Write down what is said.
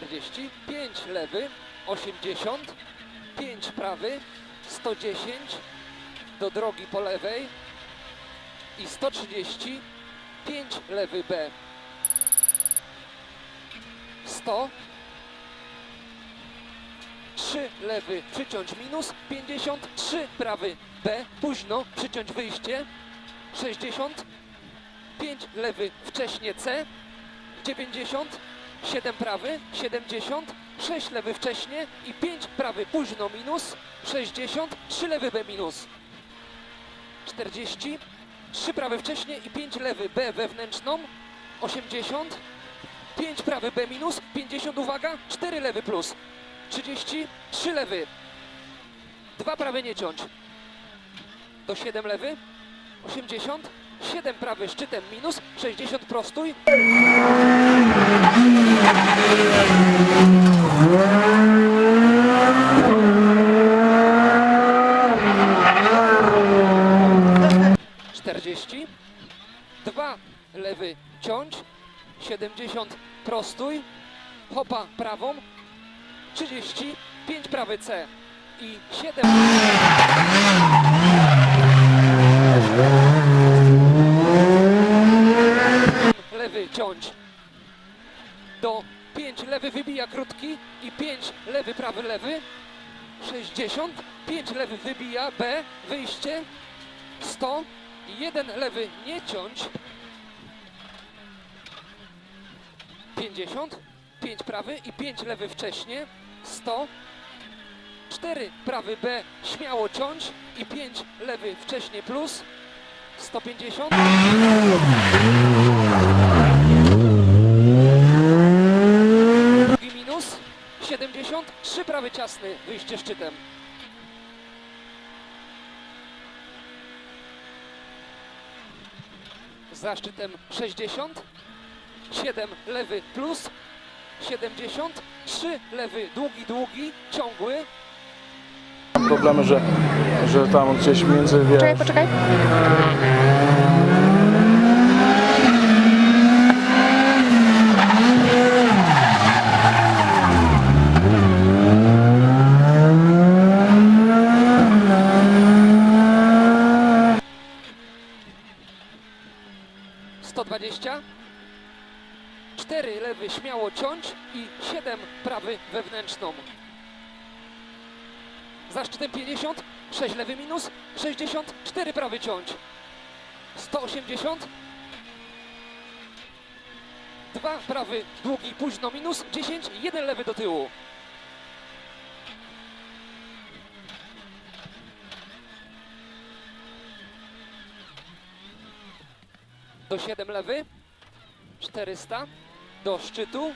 40, 5 lewy, 80, 5 prawy, 110, do drogi po lewej i 130, 5 lewy B, 100, 3 lewy, przyciąć minus, 53 prawy B, późno, przyciąć wyjście, 60, 5 lewy, wcześnie C, 90, 7 prawy, 70, 6 lewy wcześnie i 5 prawy późno minus, 60, 3 lewy B minus, 40, 3 prawy wcześnie i 5 lewy B wewnętrzną, 80, 5 prawy B minus, 50 uwaga, 4 lewy plus, 30, 3 lewy, 2 prawy nie ciąć, do 7 lewy, 80, 7 prawy szczytem minus, 60 prostój, czterdzieści, dwa lewy ciąć, 70 prostój, hopa prawą, 30, 5 prawy C i 7 lewy ciąć do 5 lewy wybija krótki i 5 lewy prawy lewy. 60 5 lewy wybija B wyjście 100 1 lewy nie ciąć. 50 5 prawy i 5 lewy wcześnie 100 4 prawy B śmiało ciąć i 5 lewy wcześnie plus 150 Drugi minus 70, 3 ciasny, wyjście szczytem. Za szczytem 60, 7 lewy plus, 70, 3 lewy długi, długi, ciągły, problemy, że, że tam gdzieś między, wiesz, Poczekaj, poczekaj. Sto dwadzieścia, cztery lewy śmiało ciąć i 7 prawy wewnętrzną. Za szczytem 50, 6 lewy minus, 60, 4 prawy ciąć. 180, 2 prawy długi późno minus, 10, 1 lewy do tyłu. Do 7 lewy, 400, do szczytu,